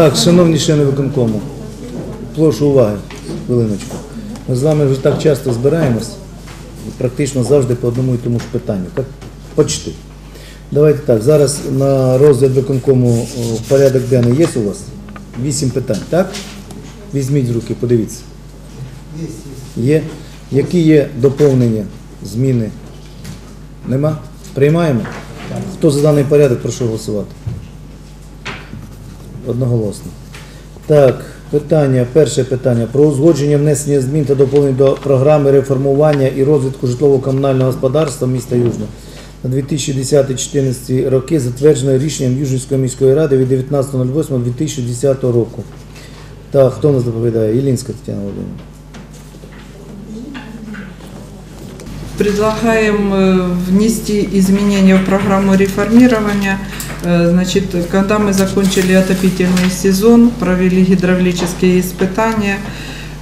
Так, шановні члени виконкому, прошу уваги, хвилиночку. Ми з вами вже так часто збираємось, практично завжди по одному і тому ж питанню. Так, почти. Давайте так, зараз на розгляд виконкому порядок денний є у вас? Вісім питань, так? Візьміть руки, подивіться. Є. Які є доповнення, зміни? Нема? Приймаємо? Хто за даний порядок, прошу голосувати. Одноголосно. Так, питання, перше питання про узгодження внесення змін та доповнень до програми реформування і розвитку житлово-комунального господарства міста Южне на 2010-2014 роки, затвердженої рішенням Южницької міської ради від 19.08.2010 року. Так, хто нас доповідає? Ілінська Тетяна Володимирівна. Предлагаем э, внести изменения в программу реформирования. Э, Значит, когда мы закончили отопительный сезон, провели гидравлические испытания,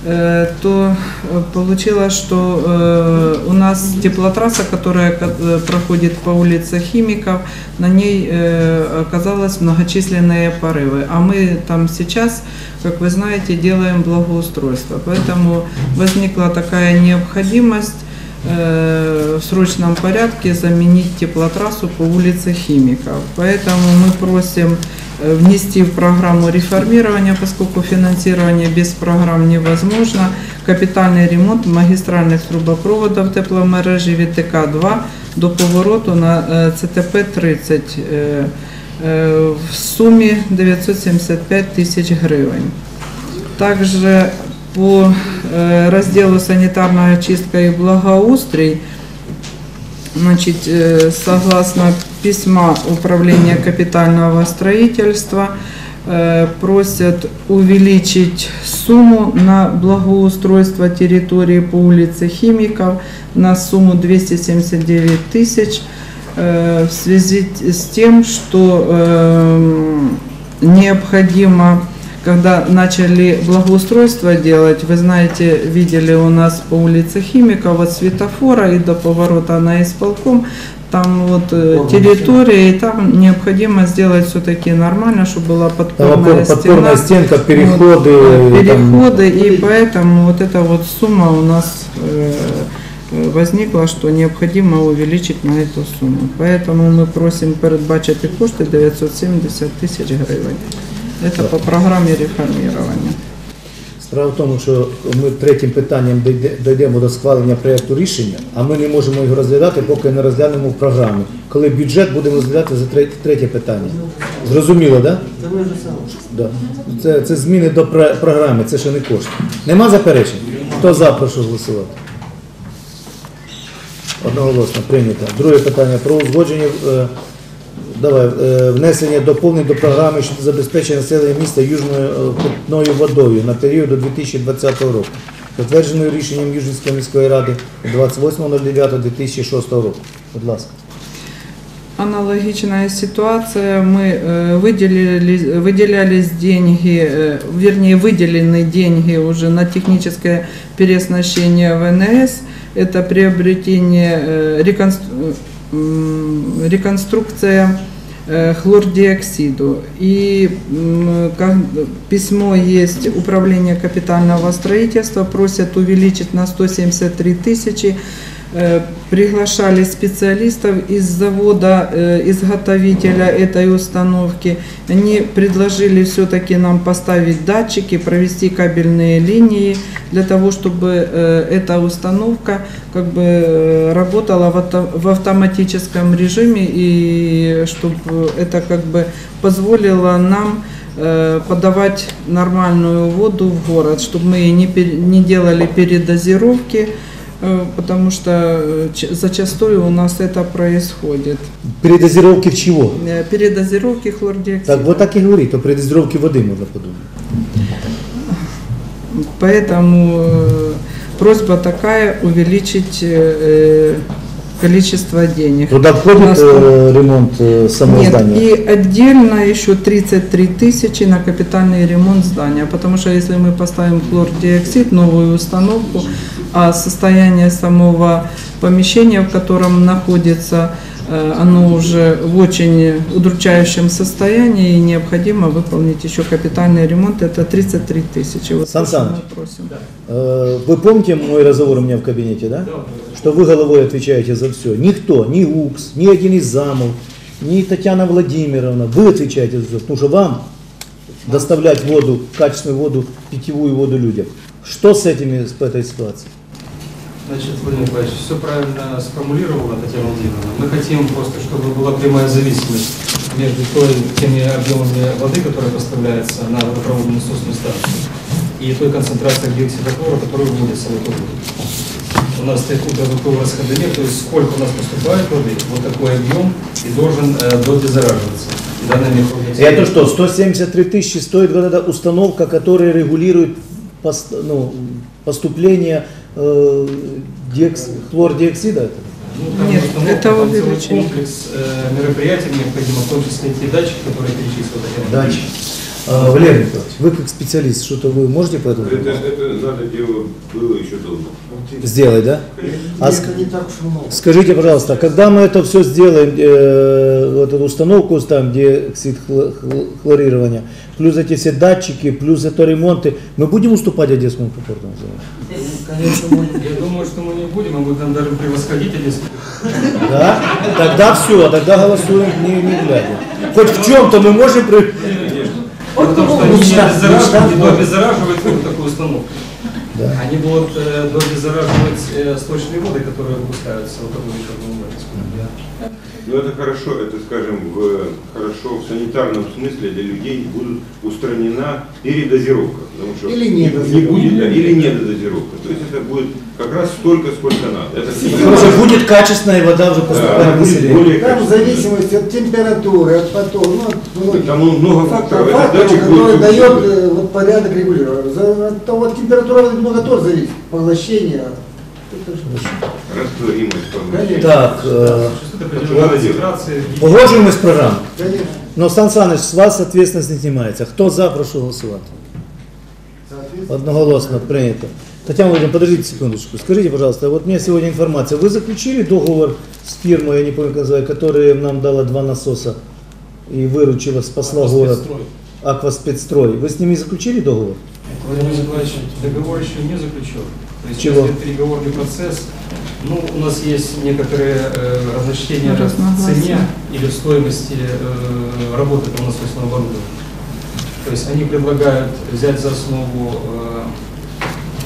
э, то э, получилось, что э, у нас теплотрасса, которая ко- э, проходит по улице Химиков, на ней э, оказалось многочисленные порывы. А мы там сейчас, как вы знаете, делаем благоустройство. Поэтому возникла такая необходимость э, в срочном порядке заменить теплотрассу по улице Химиков. Поэтому мы просим э, внести в программу реформирования, поскольку финансирование без программ невозможно, капитальный ремонт магистральных трубопроводов тепломережі ВТК-2 до повороту на е, ЦТП-30 е, е, в сумі 975 тисяч гривень. Также по э, разделу санитарная очистка и благоустрий, значит, э, согласно письма Управления капитального строительства, э, просят увеличить сумму на благоустройство территории по улице Химиков на сумму 279 тысяч э, в связи с тем, что э, необходимо когда начали благоустройство делать, вы знаете, видели у нас по улице Химиков от светофора и до поворота на исполком, там вот э, территория, и там необходимо сделать все-таки нормально, чтобы была Там подпорная опор- подпорная стена. стенка, переходы. Вот, там- переходы, и поэтому вот эта вот сумма у нас э, э, возникла, что необходимо увеличить на эту сумму. Поэтому мы просим передбачити кошти 970 тисяч гривень. Это по программе реформирования. Справа в тому, що ми третім питанням дійдемо до схвалення проєкту рішення, а ми не можемо його розглядати, поки не розглянемо в програмі. Коли бюджет будемо розглядати за третє, питання. Зрозуміло, так? Да. Це, це зміни до програми, це ще не кошти. Нема заперечень? Хто за, прошу голосувати. Одноголосно прийнято. Друге питання про узгодження е, давай, е, внесення доповнень до програми щодо забезпечення населення міста южною е, питною водою на період до 2020 року, затвердженою рішенням Южницької міської ради 28.09.2006 року. Будь ласка. Аналогичная ситуация. Мы э, выделили, выделялись деньги, э, вернее выделены деньги уже на техническое переоснащение ВНС. Это приобретение, э, реконстру- м, реконструкция э, хлордиоксиду. И письмо есть Управление капитального строительства, просят увеличить на 173 тысячи. Э, Приглашали специалистов из завода, э, изготовителя этой установки. Они предложили все-таки нам поставить датчики, провести кабельные линии для того, чтобы э, эта установка как бы работала в авто- в автоматическом режиме и чтобы это как бы позволило нам подавать нормальную воду в город, чтобы мы не, делали передозировки, потому что э, зачастую у нас это происходит. Передозировки в чого? Э, Передозировки хлордиоксида. Так, вот так і говорить, то передозировки води можна подумати. Поэтому э, просьба такая увеличить э, количество денег. Туди входить У нас е, ремонт е, самого Нет, здання? и отдельно еще 33 тысячи на капитальный ремонт здания, потому что если мы поставим хлордиоксид, новую установку, а состояние самого помещения, в котором находится Э, Оно уже в очень удручающем состоянии и необходимо выполнить еще капитальный ремонт. Это 33 тысячи. Вот Сан Саныч. просим. Э, Вы помните мой разговор у меня в кабинете, да? Что вы головой отвечаете за все. Никто, ни УКС, ни один из замов, ни Татьяна Владимировна, вы отвечаете за все. Потому что вам доставлять воду, качественную воду, питьевую воду людям. Что с этими, с этой ситуацией? Значит, Владимир Николаевич, все правильно сформулировала Татьяна Владимировна. Мы хотим просто, чтобы была прямая зависимость между той, теми объемами воды, которая поставляется на водопроводную насосную станцию, и той концентрацией диоксида хлора, которая выводится в эту. У нас стоит ультразвуковой расходомер, то есть сколько у нас поступает воды, вот такой объем и должен э, дозараживаться. Это что, 173 тысячи стоит вот эта установка, которая регулирует пос- ну, поступление э, диокс- хлордиоксида? этого? Ну, там Нет, установка, это там целый увеличение. комплекс э, мероприятий необходимо, в том числе и те датчики, которые перечислила Татьяна Дальше. Владимировна. А, Валерий Николаевич, вы как специалист, что-то вы можете по этому Это, это надо дело было еще давно. сделать, да? А ск- не так уж много. Скажите, пожалуйста, когда мы это все сделаем, э, вот эту установку диоксид хло- хло- хлорирования, плюс эти все датчики, плюс это ремонты, мы будем уступать Одесскому порту? Конечно, будет. Я думаю, что мы не будем, мы будем даже превосходить Одесский. Да? Тогда все, тогда голосуем не, не глядя. Хоть в чем-то мы можем... при- Потому что они не мечта, обеззараживают, мечта. не обеззараживают вот такую установку. Да. Они будут э, обеззараживать э, сточные воды, которые выпускаются вот такой Но это хорошо, это, скажем, в, хорошо в санитарном смысле для людей будет устранена передозировка. Потому что Или не, недозировка. не будет, да, или недодозировка. То есть это будет как раз столько, сколько надо. Это Короче, будет качественная вода уже да, поступать в будет население. более Там в зависимости от температуры, от потока, ну, от многих Там много факторов. Этот факторов, датчик который будет дает э, вот, порядок регулирования. От того, от температуры много тоже зависит. Поглощение. Это же- Растворимость. по-моему. Конечно. Так, э, Существует Надо определенная делать. концентрация. погоджуємось з програмою. Конечно. Но Сан Саныч, с вас ответственность не знімається. Хто за, прошу голосувати. Соответственно, Одноголосно принято. Татьяна Владимировна, подождите секундочку. Скажите, пожалуйста, вот мне сегодня информация. Вы заключили договор с фирмой, я не помню, как называется, которая нам дала два насоса и выручила, спасла город? Акваспецстрой. Вы с ними заключили договор? Владимир Николаевич, договор еще не заключен. То есть Чего? сейчас идет переговорный процесс. ну, у нас есть некоторые э, разночтения в цене или в стоимости э, работы этого насосного оборудования. То есть они предлагают взять за основу, э,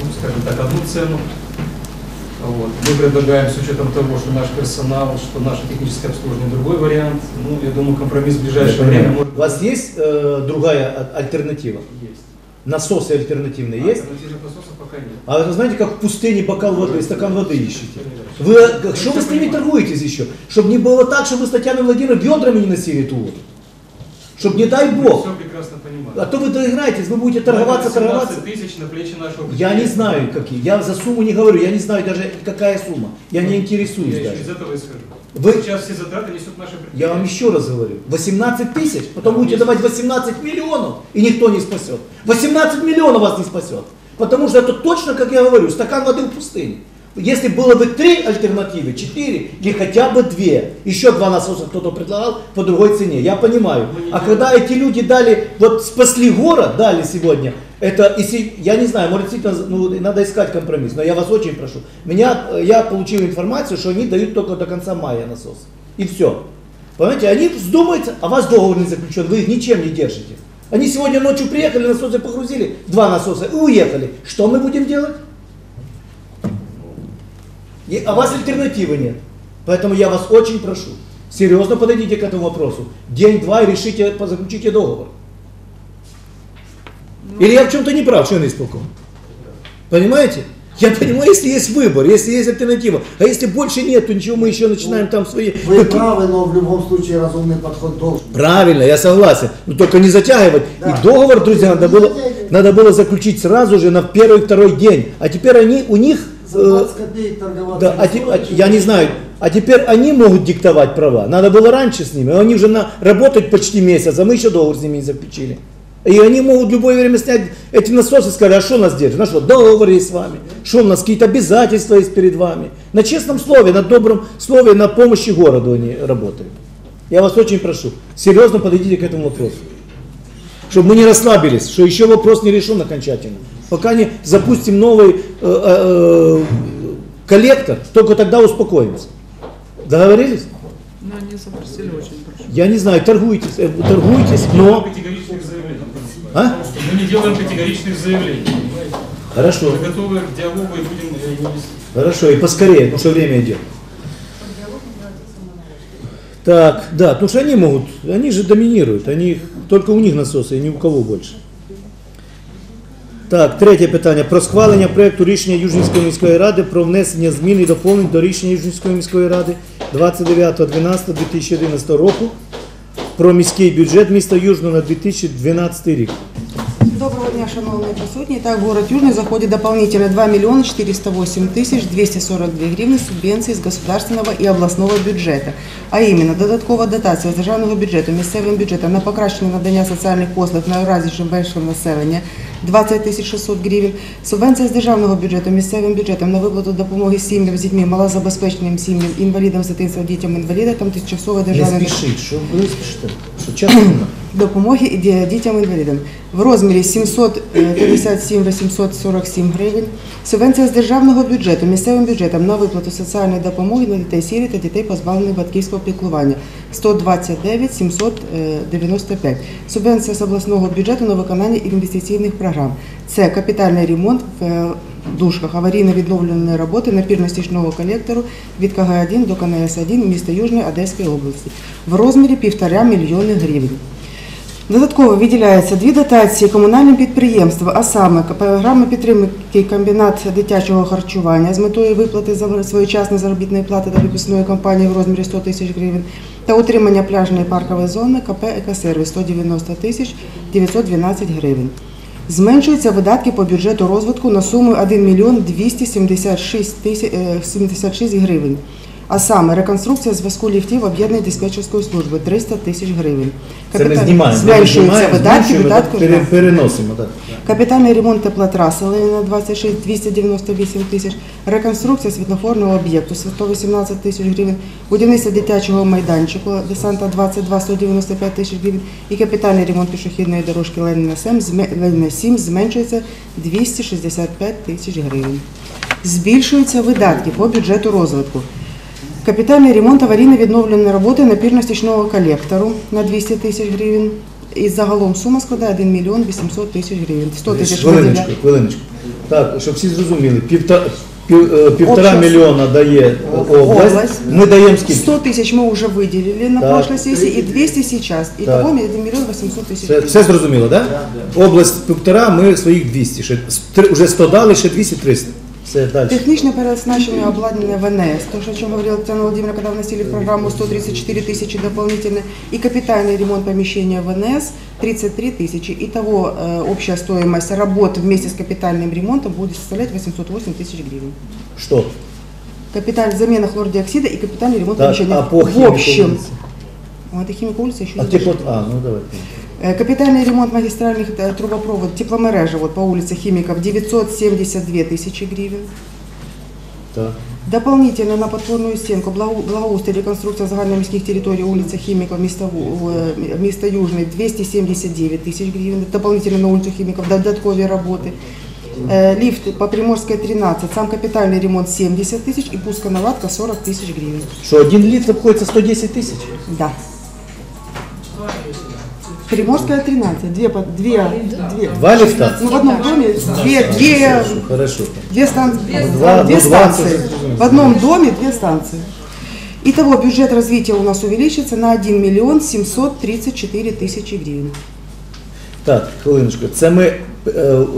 ну, скажем так, одну цену. Вот. Мы предлагаем с учетом того, что наш персонал, что наше техническое обслуживание другой вариант. Ну, я думаю, компромисс в Я ближайшее время может У вас есть э, другая а- альтернатива? Есть. Насосы альтернативные есть? Альтернативных насосов. А знаете, как в пустыне бокал воды, стакан воды ищете? Вы, э, что вы с ними торгуетесь еще? Чтобы не было так, чтобы вы с Татьяной Владимировной бедрами не носили эту воду. Чтобы не дай бог. Все прекрасно понимаю. А то вы доиграетесь, вы будете торговаться, 17 торговаться. тысяч на плечи нашего Я не знаю, какие. Я за сумму не говорю, я не знаю даже какая сумма. Я не интересуюсь Я еще из даже. этого и скажу. Вы- Сейчас все затраты несут наши. Я вам еще раз говорю. 18 тысяч, потом будете давать 18 миллионов, и никто не спасет. 18 миллионов вас не спасет. Потому что это точно, как я говорю, стакан воды в пустыне. Если было бы три альтернативы, четыре или хотя бы две, еще два насоса кто-то предлагал по другой цене, я понимаю. А когда эти люди дали, вот спасли город, дали сегодня, это, если, я не знаю, может действительно, ну, надо искать компромисс, но я вас очень прошу. Меня, я получил информацию, что они дают только до конца мая насос. И все. Понимаете, они вздумаются, а у вас договор не заключен, вы их ничем не держите. Они сегодня ночью приехали, насосы погрузили, два насоса, и уехали. Что мы будем делать? И- а у вас альтернативы нет. Поэтому я вас очень прошу, серьезно подойдите к этому вопросу. День-два и решите, заключите договор. Или я в чем-то не прав, что не исполком? Понимаете? Я понимаю, если есть выбор, если есть альтернатива. А если больше нет, то ничего, мы еще начинаем там свои... Вы какие- правы, но в любом случае разумный подход должен. быть. Правильно, я согласен. Но только не затягивать. Да. И договор, друзья, надо было, надо было заключить сразу же на первый, второй день. А теперь они, у них... Э, 20 копеек торговаться. да, а а- я не знаю. А теперь они могут диктовать права. Надо было раньше с ними. Они уже на, работают почти месяц, а мы еще договор с ними не заключили. И они могут в любое время снять эти насосы и сказать, а что нас держит? На что, договор есть с вами? Что у нас, какие-то обязательства есть перед вами? На честном слове, на добром слове, на помощи городу они работают. Я вас очень прошу, серьезно подойдите к этому вопросу. Чтобы мы не расслабились, что еще вопрос не решен окончательно. Пока не запустим новый э, э, коллектор, только тогда успокоимся. Договорились? Ну, они запросили очень прошу. Я не знаю, торгуйтесь, э, торгуйтесь, но... Категоричных заявлений. А? Мы не делаем категоричных заявлений. понимаете? Хорошо, Мы готовы к диалогу и будем э, его вести. хорошо, и поскорее, потому что время идет. Так, да, потому что они могут, они же доминируют, они, только у них насоси, і ні у кого больше. Так, третє питання. Про схвалення проекту рішення Южнівської міської ради про внесення змін і доповнень до рішення Южнівської міської ради 29.12.2011 року про міський бюджет міста Южного на 2012 рік. Доброго дня, шановні присутні. Так, в город Южный заходит дополнительно 2 миллиона 408 тысяч 242 гривны субвенції з государственного і обласного бюджету. А іменно додаткова дотація з державного бюджету місцевим бюджетом на покращення надання соціальних послуг на разі меншого населення 20 тисяч 600 гривень. Субвенція з державного бюджету місцевим бюджетом на виплату допомоги сім'ям з дітьми, малозабезпеченим сім'ям, інвалідам з дитинства, дітям інвалідам, там тимчасове Не державне спішіть, що ви спішите? Що часу немає? допомоги дітям-інвалідам в розмірі 757 847 гривень. Субвенція з державного бюджету місцевим бюджетом на виплату соціальної допомоги на дітей сірі та дітей позбавлених батьківського піклування 129 795. Субвенція з обласного бюджету на виконання інвестиційних програм. Це капітальний ремонт в е, дужках аварійно-відновлюваної роботи напірно-стічного колектору від КГ-1 до КНС-1 міста Южної Одеської області в розмірі 1,5 мільйони гривень. Додатково виділяються дві дотації комунальним підприємствам, а саме програма підтримки комбінат дитячого харчування з метою виплати за своєчасної заробітної плати та випускної кампанії в розмірі 100 тисяч гривень та утримання пляжної паркової зони КП «Екосервіс» 190 тисяч 912 гривень. Зменшуються видатки по бюджету розвитку на суму 1 мільйон 276 тисяч е, 76 гривень. А саме реконструкція зв'язку ліфтів об'єднаної диспетчерської служби 300 тисяч гривень. Це ми знімаємо. Зменшуються видатки, видатки пере- переносимо. Так. Капітальний ремонт теплотраси Леніна 26 298 тисяч, реконструкція світлофорного об'єкту 118 тисяч гривень, будівництво дитячого майданчику десанта 22 195 тисяч гривень і капітальний ремонт пішохідної дорожки Леніна 7, зме- Леніна 7 зменшується 265 тисяч гривень. Збільшуються видатки по бюджету розвитку. Капітальний ремонт аварійно-відновлювальної роботи напірно-стічного колектору на 200 тисяч гривень. І загалом сума складає 1 мільйон 800 тисяч гривень. 100 тисяч Хвилиночку, виділяє. хвилиночку. Так, щоб всі зрозуміли, півта, пів, е, півтора Обща мільйона дає область, Область. ми даємо скільки? 100 тисяч мы уже выделили на Так. прошлой сессии и 200 сейчас. Итого 1 миллион 800 тысяч. Все, все зрозуміло, так? Да? Область півтора, ми своїх 200. Ще, з- три- вже 100 дали, ще 200 300. Все, далі. Техничное переоснащение обладнания ВНС, то, что, о чем говорила Татьяна Владимировна, когда вносили в программу 134 тысячи дополнительно, и капитальный ремонт помещения ВНС 33 тысячи. Итого э, общая стоимость работ вместе с капитальным ремонтом будет составлять 808 тысяч гривен. Що? Капиталь, замена хлордиоксида и капитальный ремонт Так, помещения. а по в общем, улицы? Ну, это химик улица еще А не тепло... дошла. А, ну давайте. Э, Капитальный ремонт магистральных э, трубопроводов, тепломережи вот по улице Химиков 972 тысячи гривен. Так. Дополнительно на подпорную стенку благо- благоустрой реконструкция загальноміських територій улица Химиков, место, место Южный 279 тысяч гривен. Дополнительно на улицу Химиков додаткові роботи. Э, Лифт по Приморской 13, сам капитальный ремонт 70 тысяч и пусконаладка 40 тысяч гривен. Що, один літр обходиться 110 тисяч? Да. Приморская 13, две, две, две. Два ліфта? Ну, в одном доме две, две, Хорошо. две, стан- два- две ну, станции. 20. В одном доме две станции. Итого бюджет развития у нас увеличится на 1 миллион 734 тысячи гривен. Так, хвилиночку. Це ми е,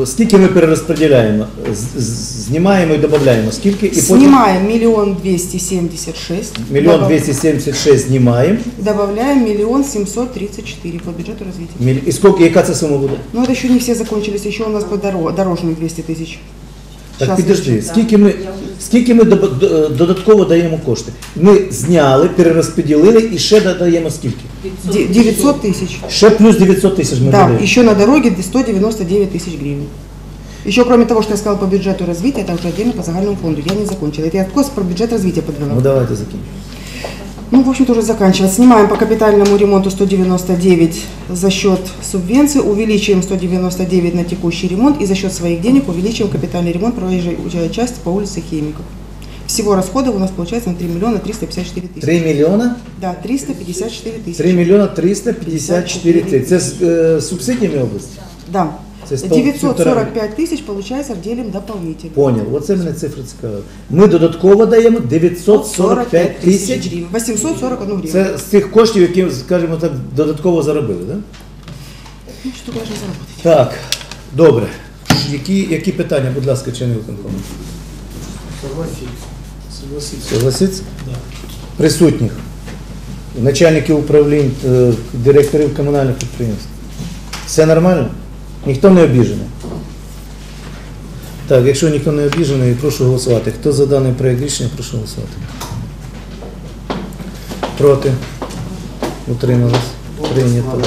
скільки ми перерозподіляємо? З- з- Знімаємо і додаємо. Скільки? І потім Снимаем миллион 276. мільйон добав- 276 знімаємо. Добавляем миллион 734 по бюджету развития. Міль- І скільки, яка це сума буде? Но это еще не все закончились, еще у нас по доро- дорожных 200 тысяч. Так Щас підожди, вивчу. скільки ми Скільки ми доб- д- додатково даємо кошти? Ми зняли, перерозподілили і ще додаємо скільки? Де- 900 тысяч. Ще плюс 900 тисяч ми Да, додаємо. еще на дороге 199 тысяч гривен. Еще кроме того, что я сказала по бюджету развития, это уже отдельно по загальному фонду. Я не закончила. Это я откос про бюджет развития подвела. Ну давайте закінчимо. Ну, в общем-то, уже заканчивать. Снимаем по капитальному ремонту 199 за счет субвенции, увеличиваем 199 на текущий ремонт и за счет своих денег увеличиваем капитальный ремонт проезжей части по улице Химиков. Всего расходов у нас получается на 3 миллиона 354 тысячи. 3 мільйона? Да, 354 тысячи. 3 мільйона 354 тисячі. Це з е, субсидіями області? Да. Це сто- 945 тысяч получается делим дополнительно. Поняв. Оце мене цифри цікаві. Ми додатково даємо 945 тисяч. гривен. 841 гривен. Це з тих коштів, які, скажімо так, додатково заробили, так? Да? Ну, что должны заработать? Так, добре. Які, які питання, будь ласка, члени виконкому? Согласиться? Присутніх. Начальників управлінь, е, директорів комунальних підприємств. Все нормально? Ніхто не обіжений? Так, якщо ніхто не обіжений, прошу голосувати. Хто за даний проєкт рішення, прошу голосувати. Проти? Утримались? Прийнято.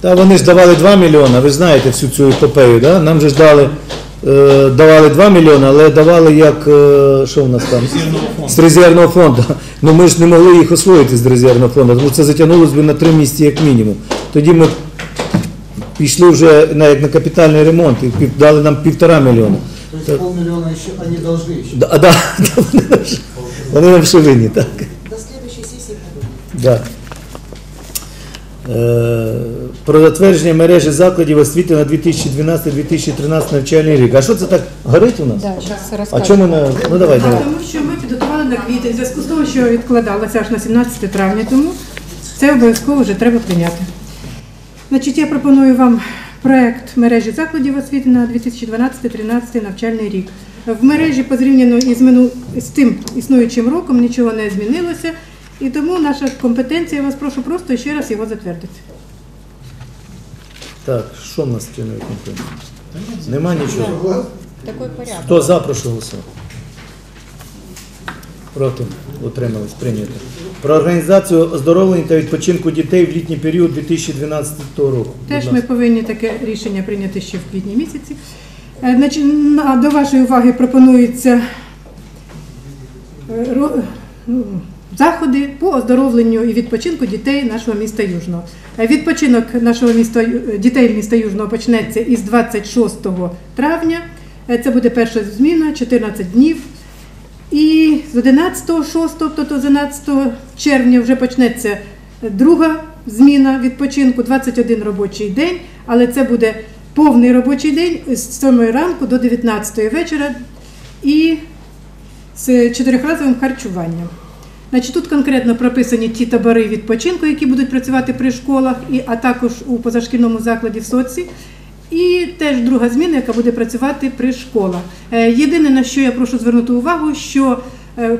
Та вони ж давали 2 мільйони, ви знаєте всю цю епопею, да? Нам же ж дали, е, давали 2 мільйони, але давали як, е, що в нас там? З резервного фонду. Ну ми ж не могли їх освоїти з резервного фонду, тому це затягнулося б на 3 місяці як мінімум. Тоді ми пішли вже на, як на капітальний ремонт і пів- дали нам півтора мільйона. То есть полмиллиона еще они должны еще. Да, да, да, вони нам ще- вони нам ще винні, так. До следующей сессии Да. Е, Про затвердження мережі закладів освіти на 2012-2013 навчальний рік. А що це так горить у нас? Да, сейчас А чому на. Ну давай, давай. Тому що ми підготували на квітень, в зв'язку з того, що відкладалося аж на 17 травня, тому це обов'язково вже треба прийняти. Значить, я пропоную вам проект мережі закладів освіти на 2012-2013 навчальний рік. В мережі порівняно із мину з тим існуючим роком нічого не змінилося, і тому наша компетенція, я вас прошу просто ще раз його затвердити. Так, що в нас з чиною конкуренції? Нема нічого. Такой порядок. Хто за, прошу голосувати. Проти. Утримались. Прийнято. Про організацію оздоровлення та відпочинку дітей в літній період 2012 року. Теж ми повинні таке рішення прийняти ще в квітні місяці. Е, До вашої уваги пропонується е, ну, заходи по оздоровленню і відпочинку дітей нашого міста Южного. Е, Відпочинок нашого міста дітей міста Южного почнеться із 26 травня. Це буде перша зміна, 14 днів. І з 11.06, тобто з 11 червня, вже почнеться друга зміна відпочинку, 21 робочий день, але це буде повний робочий день з 7 ранку до 19 вечора і з чотирьохразовим харчуванням. Значить, тут конкретно прописані ті табори відпочинку, які будуть працювати при школах, а також у позашкільному закладі в соці. І теж друга зміна, яка буде працювати при школах. Е, Єдине, на що я прошу звернути увагу, що е,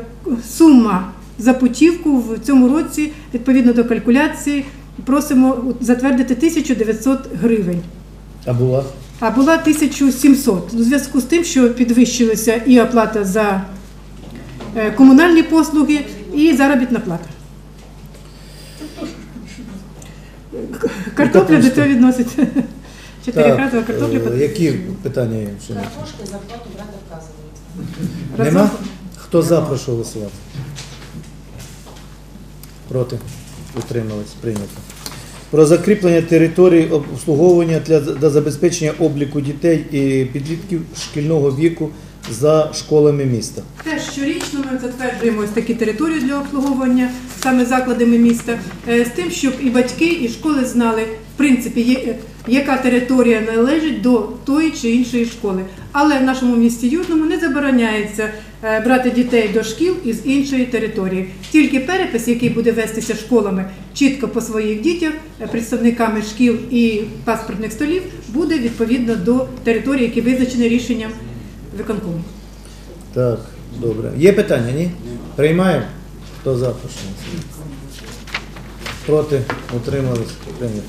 сума за путівку в цьому році, відповідно до калькуляції, просимо затвердити 1900 гривень. А була? А була 1700. У зв'язку з тим, що підвищилася і оплата за е, комунальні послуги, і заробітна плата. Картопля до цього відноситься. Чотирикратова картопля. е, по- які питання є? ще? Картошкой зарплату брать отказывается. Нема? Хто за, прошу голосувати. Проти. Утримались. Прийнято. Про закріплення території обслуговування для, для забезпечення обліку дітей і підлітків шкільного віку за школами міста. Теж щорічно ми затверджуємо ось такі території для обслуговування саме закладами міста, е, з тим, щоб і батьки, і школи знали, в принципі, є- яка територія належить до тої чи іншої школи. Але в нашому місті Южному не забороняється е, брати дітей до шкіл із іншої території. Тільки перепис, який буде вестися школами чітко по своїх дітях, е, представниками шкіл і паспортних столів, буде відповідно до території, які визначені рішенням виконкому. Так, добре. Є питання, ні? Приймаємо? Хто за. Проти, утримались, прийнято.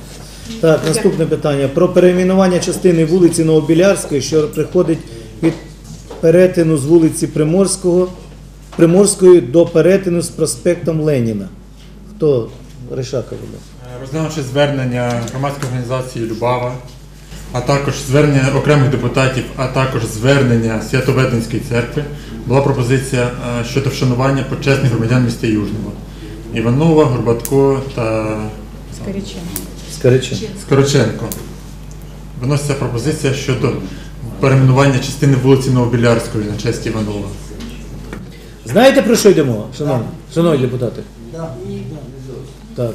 Так, наступне питання. Про перейменування частини вулиці Новобілярської, що приходить від перетину з вулиці Приморського, Приморської до перетину з проспектом Леніна. Хто Ришака буде? Розглянувши звернення громадської організації Любава, а також звернення окремих депутатів, а також звернення Святоведенської церкви, була пропозиція е, щодо вшанування почесних громадян міста Южного. Іванова, Горбатко та Скоричен. Скороченко. Виноситься пропозиція щодо перейменування частини вулиці Новобілярської на честь Іванова. Знаєте про що йдемо, шановні, шановні депутати? Так.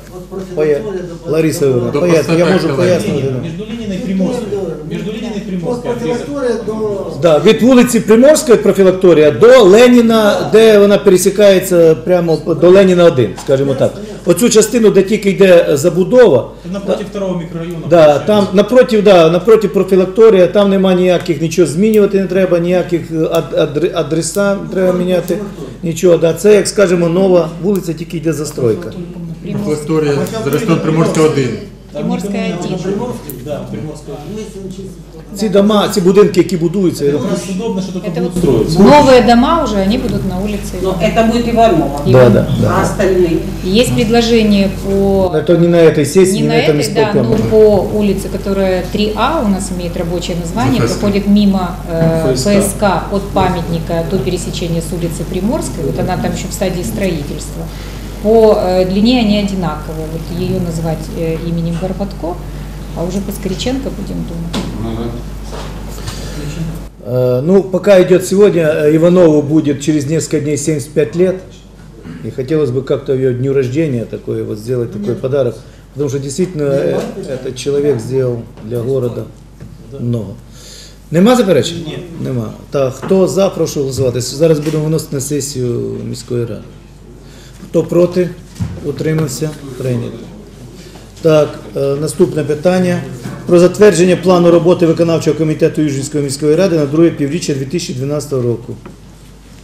Поя... Лариса Івановна, До поясни, я можу проспекту пояснити. да. Между Лининой и Приморской. Между до... Да, від вулиці Приморської профілакторія до Леніна, де вона пересікається прямо по- до Леніна 1, скажімо так оцю частину, де тільки йде е, забудова, Напротив второго мікрорайону. да, там напротив, да, напротив профілакторія, там нема ніяких, нічого змінювати не треба, ніяких е, адреса не треба міняти, нічого. Да. Це, як скажемо, нова вулиця, тільки йде застройка. Приморськ- Факторія з Приморська 1. Приморська 1. Приморська 1. Ці дома, ці будинки, які будуються, я Как думаю, раз удобно, что только Это будут вот строиться. новые дома уже, они будут на улице. Но это будет Иванова. да, да, А да. остальные? Есть предложение по... Это не на этой сессии, Не не, на на этом этой, да, но исполкоме. по улице, которая 3А у нас имеет рабочее название, ФСК. проходит мимо э, ФСК. ФСК от памятника до пересечения с улицы Приморской, вот она там еще в стадии строительства. По э, длине они одинаковые, вот ее назвать э, именем Горбатко, а уже по Скориченко будем думать. Э, Ну, пока идет сегодня, э, Иванову будет через несколько дней 75 лет. И хотелось бы как-то ее дню рождения такой вот сделать такой подарок. Потому что действительно э, этот человек сделал для города много. Нема заперечень? Ні. Нема. Так, хто за, прошу голосувати. Зараз будемо виносити на сесію міської ради. Хто проти, утримався, прийнято. Так, е, наступне питання. Про затвердження плану роботи виконавчого комітету Южинської міської ради на друге півріччя 2012 року.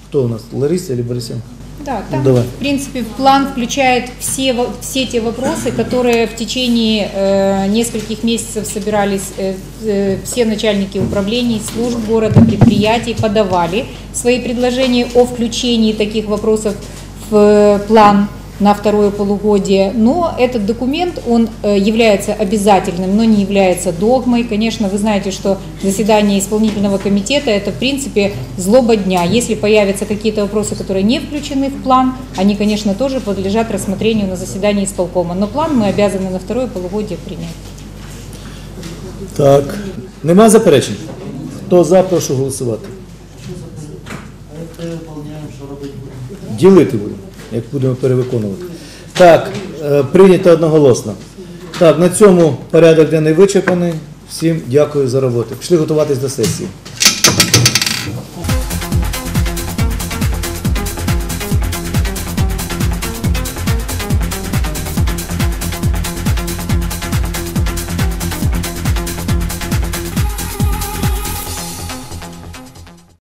Хто у нас? Лариса або Борисенко? Да, там, давай. в принципе, план включает все, во- все те вопросы, которые в течение э, нескольких месяцев собирались, э, э, все начальники управлений, служб города, предприятий подавали свои предложения о включении таких вопросов в э, план На второе полугодие. Но этот документ, он э, является обязательным, но не является догмой. Конечно, вы знаете, что заседание исполнительного комитета – это, в принципе, злоба дня. Если появятся какие-то вопросы, которые не включены в план, они, конечно, тоже подлежат рассмотрению на заседании исполкома. Но план мы обязаны на второе полугодие принять. Так. Нема заперечень? Хто за, прошу голосувати. Ділити будемо, як будемо перевиконувати. Так, е, прийнято одноголосно. Так, на цьому порядок денний вичерпаний. Всім дякую за роботу. Пішли готуватись до сесії.